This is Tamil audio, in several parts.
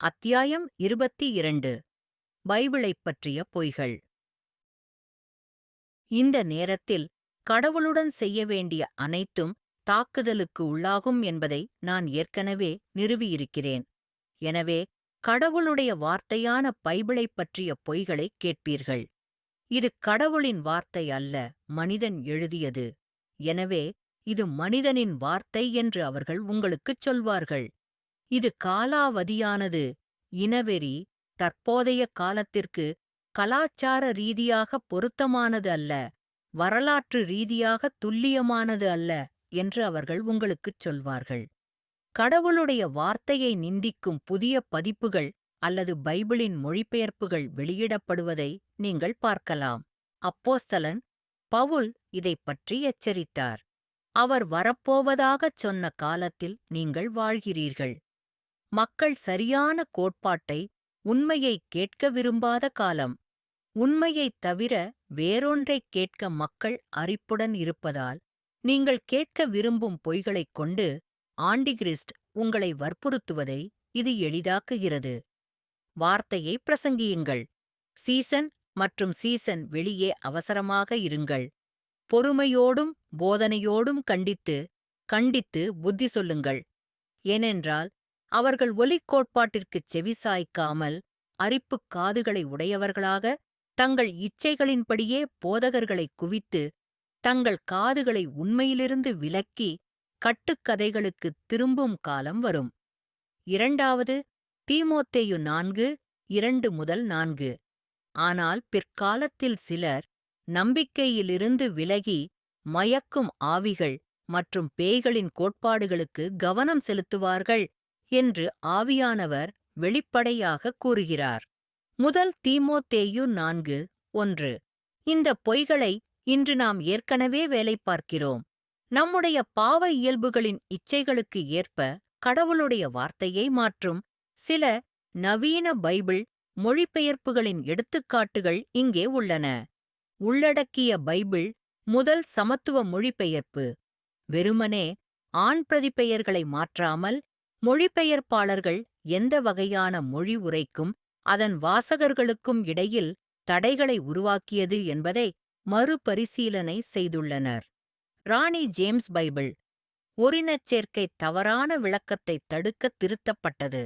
அத்தியாயம் இருபத்தி இரண்டு. பைபிளைப் பற்றிய பொய்கள். இந்த நேரத்தில் கடவுளுடன் செய்ய வேண்டிய அனைத்தும் தாக்குதலுக்கு உள்ளாகும் என்பதை நான் ஏற்கனவே நிறுவியிருக்கிறேன். எனவே கடவுளுடைய வார்த்தையான பைபிளைப் பற்றிய பொய்களைக் கேட்பீர்கள். இது கடவுளின் வார்த்தை அல்ல மனிதன் எழுதியது. எனவே இது மனிதனின் வார்த்தை என்று அவர்கள் உங்களுக்குச் சொல்வார்கள். இது காலாவதியானது. இனவெறி தற்போதைய காலத்திற்கு கலாச்சார ரீதியாக பொருத்தமானது அல்ல. வரலாற்று ரீதியாக துல்லியமானது அல்ல என்று அவர்கள் உங்களுக்குச் சொல்வார்கள். கடவுளுடைய வார்த்தையை நிந்திக்கும் புதிய பதிப்புகள் அல்லது பைபிளின் மொழிபெயர்ப்புகள் வெளியிடப்படுவதை நீங்கள் பார்க்கலாம். அப்போஸ்தலன் பவுல் இதைப் பற்றி எச்சரித்தார். அவர் வரப்போவதாகச் சொன்ன காலத்தில் நீங்கள் வாழ்கிறீர்கள். மக்கள் சரியான கோட்பாட்டை உண்மையை கேட்க விரும்பாத காலம். உண்மையைத் தவிர வேறொன்றைக் கேட்க மக்கள் அரிப்புடன் இருப்பதால் நீங்கள் கேட்க விரும்பும் பொய்களைக் கொண்டு ஆண்டிகிரிஸ்ட் உங்களை வற்புறுத்துவதை இது எளிதாக்குகிறது. வார்த்தையை பிரசங்கியுங்கள். சீசன் மற்றும் சீசன் வெளியே அவசரமாக இருங்கள். பொறுமையோடும் போதனையோடும் கண்டித்து கண்டித்து புத்தி சொல்லுங்கள். ஏனென்றால் அவர்கள் ஒலிக் கோட்பாட்டிற்குச் செவிசாய்க்காமல் அரிப்புக் காதுகளை உடையவர்களாக தங்கள் இச்சைகளின்படியே போதகர்களைக் குவித்து தங்கள் காதுகளை உண்மையிலிருந்து விலக்கி கட்டுக்கதைகளுக்குத் திரும்பும் காலம் வரும். இரண்டாவது தீமோத்தேயு நான்கு இரண்டு முதல் நான்கு. ஆனால் பிற்காலத்தில் சிலர் நம்பிக்கையிலிருந்து விலகி மயக்கும் ஆவிகள் மற்றும் பேய்களின் கோட்பாடுகளுக்கு கவனம் செலுத்துவார்கள் என்று ஆவியானவர் வெளிப்படையாக கூறுகிறார். முதல் தீமோத்தேயு நான்கு ஒன்று. இந்த பொய்களை இன்று நாம் ஏற்கனவே வேலை பார்க்கிறோம். நம்முடைய பாவ இயல்புகளின் இச்சைகளுக்கு ஏற்ப கடவுளுடைய வார்த்தையை மாற்றும் சில நவீன பைபிள் மொழிபெயர்ப்புகளின் எடுத்துக்காட்டுகள் இங்கே உள்ளன. உள்ளடக்கிய பைபிள் முதல் சமத்துவ மொழிபெயர்ப்பு. வெறுமனே ஆண் பிரதிபெயர்களை மாற்றாமல் மொழிபெயர்ப்பாளர்கள் எந்த வகையான மொழி உரைக்கும் அதன் வாசகர்களுக்கும் இடையில் தடைகளை உருவாக்கியது என்பதை மறுபரிசீலனை செய்துள்ளனர். ராணி ஜேம்ஸ் பைபிள் ஒரினச் சேர்க்கை தவறான விளக்கத்தை தடுக்க திருத்தப்பட்டது.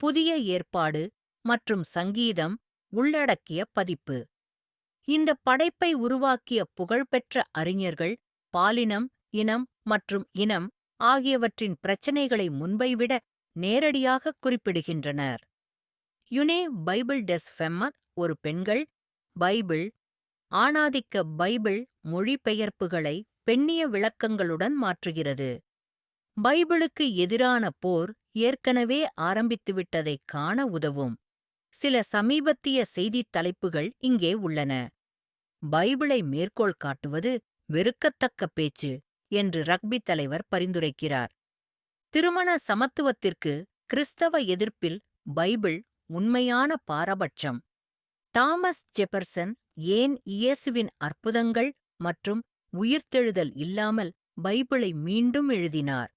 புதிய ஏற்பாடு மற்றும் சங்கீதம் உள்ளடக்கிய பதிப்பு. இந்த படைப்பை உருவாக்கிய புகழ்பெற்ற அறிஞர்கள் பாலினம் இனம் மற்றும் இனம் ஆகியவற்றின் பிரச்சினைகளை முன்பைவிட நேரடியாக குறிப்பிடுகின்றனர். யுனே பைபிள் டெஸ் ஃபெம்மர் ஒரு பெண்கள் பைபிள் ஆணாதிக்க பைபிள் மொழிபெயர்ப்புகளை பெண்ணிய விளக்கங்களுடன் மாற்றுகிறது. பைபிளுக்கு எதிரான போர் ஏற்கனவே ஆரம்பித்துவிட்டதைக் காண உதவும். சில சமீபத்திய செய்தித் தலைப்புகள் இங்கே உள்ளன. பைபிளை மேற்கோள் காட்டுவது வெறுக்கத்தக்க பேச்சு. என்று ரக்பி தலைவர் பரிந்துரைக்கிறார். திருமண சமத்துவத்திற்கு கிறிஸ்தவ எதிர்ப்பில் பைபிள் உண்மையான பாரபட்சம். தாமஸ் ஜெபர்சன் ஏன் இயேசுவின் அற்புதங்கள் மற்றும் உயிர்த்தெழுதல் இல்லாமல் பைபிளை மீண்டும் எழுதினார்?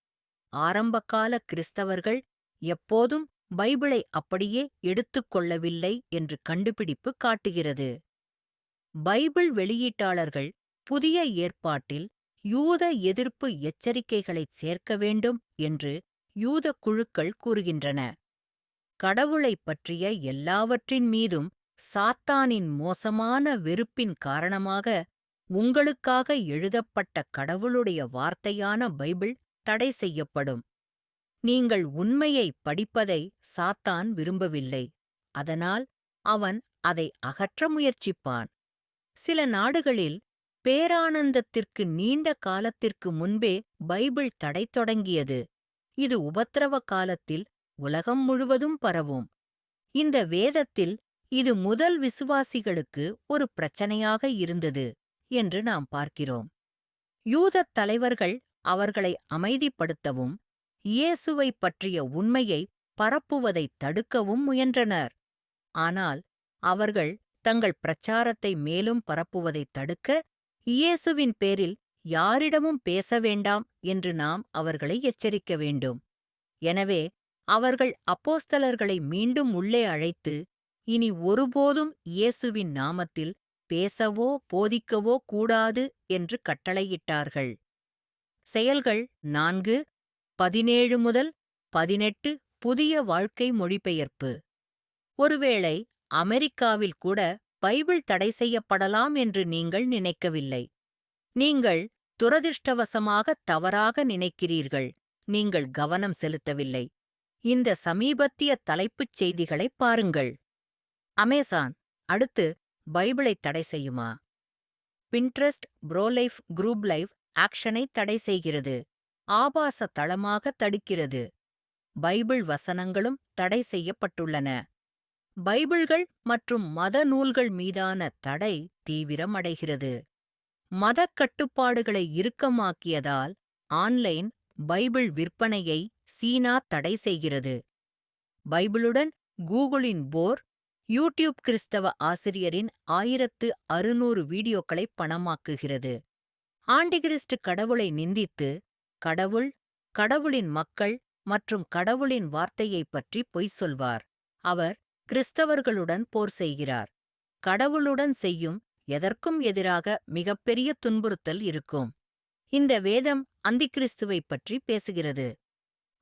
ஆரம்பகால கிறிஸ்தவர்கள் எப்போதும் பைபிளை அப்படியே எடுத்துக்கொள்ளவில்லை என்று கண்டுபிடிப்பு காட்டுகிறது. பைபிள் வெளியீட்டாளர்கள் புதிய ஏற்பாட்டில் யூத எதிர்ப்பு எச்சரிக்கைகளைச் சேர்க்க வேண்டும் என்று யூத குழுக்கள் கூறுகின்றன. கடவுளைப் பற்றிய எல்லாவற்றின் மீதும் சாத்தானின் மோசமான வெறுப்பின் காரணமாக உங்களுக்காக எழுதப்பட்ட கடவுளுடைய வார்த்தையான பைபிள் தடை செய்யப்படும். நீங்கள் உண்மையை படிப்பதை சாத்தான் விரும்பவில்லை. அதனால் அவன் அதை அகற்ற முயற்சிப்பான். சில நாடுகளில் பேரானந்தத்திற்கு நீண்ட காலத்திற்கு முன்பே பைபிள் தடை தொடங்கியது. இது உபத்திரவ காலத்தில் உலகம் முழுவதும் பரவும். இந்த வேதத்தில் இது முதல் விசுவாசிகளுக்கு ஒரு பிரச்சனையாக இருந்தது என்று நாம் பார்க்கிறோம். யூதத் தலைவர்கள் அவர்களை அமைதிப்படுத்தவும் இயேசுவை பற்றிய உண்மையை பரப்புவதைத் தடுக்கவும் முயன்றனர். ஆனால் அவர்கள் தங்கள் பிரச்சாரத்தை மேலும் பரப்புவதைத் தடுக்க இயேசுவின் பேரில் யாரிடமும் பேச வேண்டாம் என்று நாம் அவர்களை எச்சரிக்க வேண்டும். எனவே அவர்கள் அப்போஸ்தலர்களை மீண்டும் உள்ளே அழைத்து இனி ஒருபோதும் இயேசுவின் நாமத்தில் பேசவோ போதிக்கவோ கூடாது என்று கட்டளையிட்டார்கள். செயல்கள் நான்கு பதினேழு முதல் பதினெட்டு புதிய வாழ்க்கை மொழிபெயர்ப்பு. ஒருவேளை அமெரிக்காவில் கூட பைபிள் தடை செய்யப்படலாம் என்று நீங்கள் நினைக்கவில்லை. நீங்கள் துரதிர்ஷ்டவசமாக தவறாக நினைக்கிறீர்கள். நீங்கள் கவனம் செலுத்தவில்லை. இந்த சமீபத்திய தலைப்புச் செய்திகளைப் பாருங்கள். அமேசான் அடுத்து பைபிளை தடை செய்யுமா? பின்ட்ரெஸ்ட் ப்ரோலைஃப் குரூப் லைஃப் ஆக்ஷனை தடை செய்கிறது. ஆபாச தளமாக தடுக்கிறது. பைபிள் வசனங்களும் தடை செய்யப்பட்டுள்ளன. பைபிள்கள் மற்றும் மத நூல்கள் மீதான தடை தீவிரமடைகிறது. மதக் கட்டுப்பாடுகளை இறுக்கமாக்கியதால் ஆன்லைன் பைபிள் விற்பனையை சீனா தடை செய்கிறது. பைபிளுடன் கூகுளின் போர் யூடியூப் கிறிஸ்தவ ஆசிரியரின் ஆயிரத்து அறுநூறு வீடியோக்களை பணமாக்குகிறது. ஆண்டிகிறிஸ்ட் கடவுளை நிந்தித்து கடவுள் கடவுளின் மக்கள் மற்றும் கடவுளின் வார்த்தையைப் பற்றி பொய் சொல்வார். அவர் கிறிஸ்தவர்களுடன் போர் செய்கிறார். கடவுளுடன் செய்யும் எதற்கும் எதிராக மிகப்பெரிய துன்புறுத்தல் இருக்கும். இந்த வேதம் அந்திக்கிறிஸ்துவைப் பற்றி பேசுகிறது.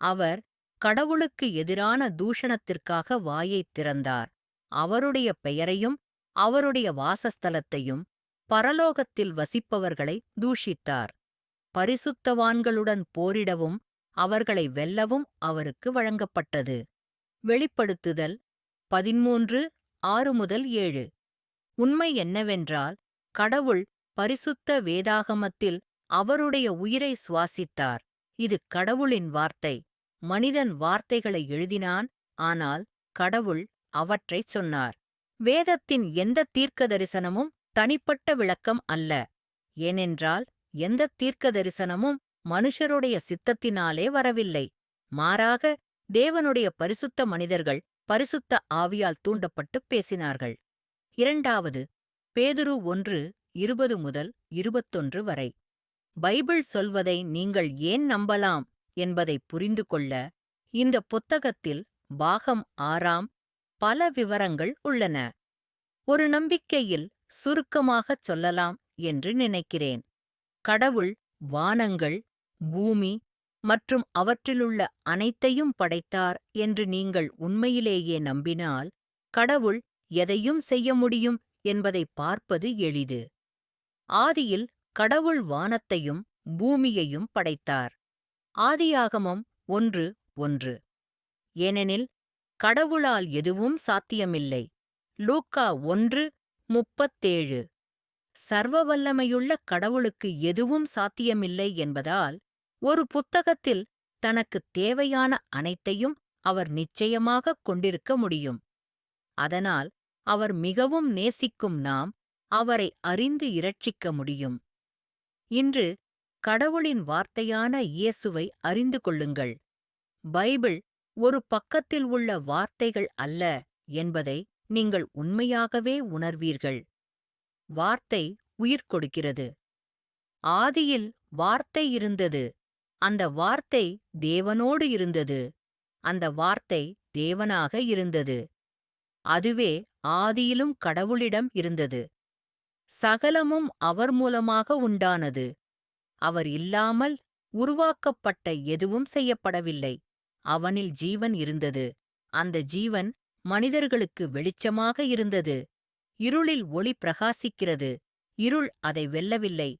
அவர் கடவுளுக்கு எதிரான தூஷணத்திற்காக வாயைத் திறந்தார். அவருடைய பெயரையும் அவருடைய வாசஸ்தலத்தையும் பரலோகத்தில் வசிப்பவர்களை தூஷித்தார். பரிசுத்தவான்களுடன் போரிடவும் அவர்களை வெல்லவும் அவருக்கு வழங்கப்பட்டது. வெளிப்படுத்துதல் பதிமூன்று ஆறு முதல் ஏழு. உண்மை என்னவென்றால் கடவுள் பரிசுத்த வேதாகமத்தில் அவருடைய உயிரை சுவாசித்தார். இது கடவுளின் வார்த்தை. மனிதன் வார்த்தைகளை எழுதினான் ஆனால் கடவுள் அவற்றைச் சொன்னார். வேதத்தின் எந்த தீர்க்க தரிசனமும் தனிப்பட்ட விளக்கம் அல்ல. ஏனென்றால் எந்த தீர்க்க தரிசனமும் மனுஷருடைய சித்தத்தினாலே வரவில்லை. மாறாக தேவனுடைய பரிசுத்த மனிதர்கள் பரிசுத்த ஆவியால் தூண்டப்பட்டு பேசினார்கள். இரண்டாவது பேதுரு ஒன்று இருபது முதல் இருபத்தொன்று வரை. பைபிள் சொல்வதை நீங்கள் ஏன் நம்பலாம் என்பதை புரிந்து கொள்ள இந்த புத்தகத்தில் பாகம் ஆறாம் பல விவரங்கள் உள்ளன. ஒரு நம்பிக்கையில் சுருக்கமாகச் சொல்லலாம் என்று நினைக்கிறேன். கடவுள் வானங்கள் பூமி மற்றும் அவற்றிலுள்ள அனைத்தையும் படைத்தார் என்று நீங்கள் உண்மையிலேயே நம்பினால் கடவுள் எதையும் செய்ய முடியும் என்பதை பார்ப்பது எளிது. ஆதியில் கடவுள் வானத்தையும் பூமியையும் படைத்தார். ஆதியாகமம் ஒன்று ஒன்று. ஏனெனில் கடவுளால் எதுவும் சாத்தியமில்லை. லூக்கா ஒன்று முப்பத்தேழு. சர்வவல்லமையுள்ள கடவுளுக்கு எதுவும் சாத்தியமில்லை என்பதால் ஒரு புத்தகத்தில் தனக்குத் தேவையான அனைத்தையும் அவர் நிச்சயமாகக் கொண்டிருக்க முடியும். அதனால் அவர் மிகவும் நேசிக்கும் நாம் அவரை அறிந்து இரட்சிக்க முடியும். இன்று கடவுளின் வார்த்தையான இயேசுவை அறிந்து கொள்ளுங்கள். பைபிள் ஒரு பக்கத்தில் உள்ள வார்த்தைகள் அல்ல என்பதை நீங்கள் உண்மையாகவே உணர்வீர்கள். வார்த்தை உயிர் கொடுக்கிறது. ஆதியில் வார்த்தை இருந்தது. அந்த வார்த்தை தேவனோடு இருந்தது. அந்த வார்த்தை தேவனாக இருந்தது. அதுவே ஆதியிலும் கடவுளிடம் இருந்தது. சகலமும் அவர் மூலமாக உண்டானது. அவர் இல்லாமல் உருவாக்கப்பட்ட எதுவும் செய்யப்படவில்லை. அவனில் ஜீவன் இருந்தது. அந்த ஜீவன் மனிதர்களுக்கு வெளிச்சமாக இருந்தது. இருளில் ஒளி பிரகாசிக்கிறது. இருள் அதை வெல்லவில்லை.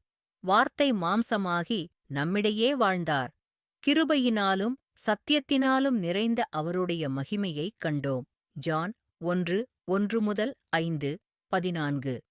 வார்த்தை மாம்சமாகி நம்மிடையே வாழ்ந்தார். கிருபையினாலும் சத்தியத்தினாலும் நிறைந்த அவருடைய மகிமையைக் கண்டோம். ஜான் ஒன்று ஒன்று முதல் ஐந்து பதினான்கு.